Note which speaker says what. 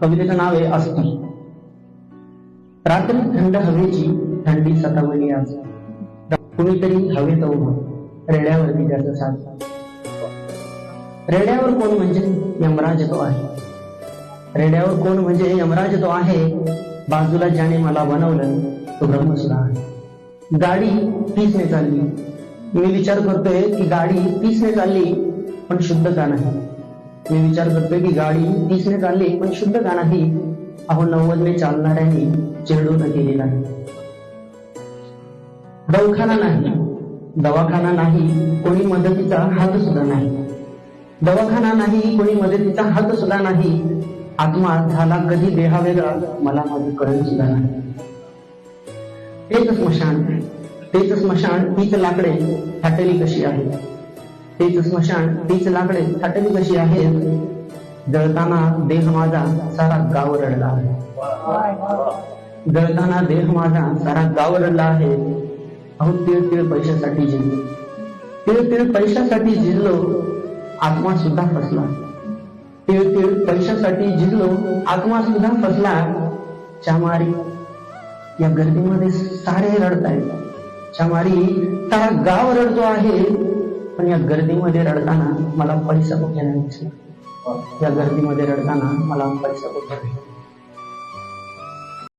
Speaker 1: कवितेचं नाव आहे अस्थि रात्री थंड हवेची थंडी सतावली आज. कुणीतरी हवेत उभं रेड्यावरती त्याचं साथ. रेड्यावर कोण म्हणजे यमराज तो आहे? रेड्यावर कोण म्हणजे यमराज तो आहे? बाजूला ज्याने मला बनवलं तो ब्रह्मसुरा आहे. गाडी तीसने चालली. मी विचार करतोय की गाडी तीसने चालली पण शुद्ध का नाही? मी विचार करतोय की गाडी तीसने चालली पण शुद्ध गाणं ही अहो नव्वदने चालणाऱ्यांनी चेडून केलेला आहे दवाखाना नाही. दवाखाना नाही कोणी मदतीचा हात सुद्धा नाही. दवाखाना नाही कोणी मदतीचा हात सुद्धा नाही. आत्मा झाला कधी देहा वेगळा मला माझं कळण सुद्धा नाही. तेच स्मशान तेच स्मशान तीच लाकडे फाटली कशी आहे तेच स्मशान तीच लाकडे फाटली कशी आहे. जळताना देह माझा सारा गाव रडला. आहे जळताना देह माझा सारा गाव रडला आहे. अहो तीळ तीळ पैशासाठी जिंकलो तीळ तीळ पैशासाठी जिंकलो आत्मा सुद्धा फसला. तीळ तीळ पैशासाठी जिंकलो आत्मा सुद्धा फसला. चामारी या गर्दीमध्ये सारे रडतायत. चामारी तारा गाव रडतो आहे. पण या गर्दीमध्ये रडताना मला पैसा कुठे नाही दिसला. या गर्दीमध्ये रडताना मला पैसा कुठे नाही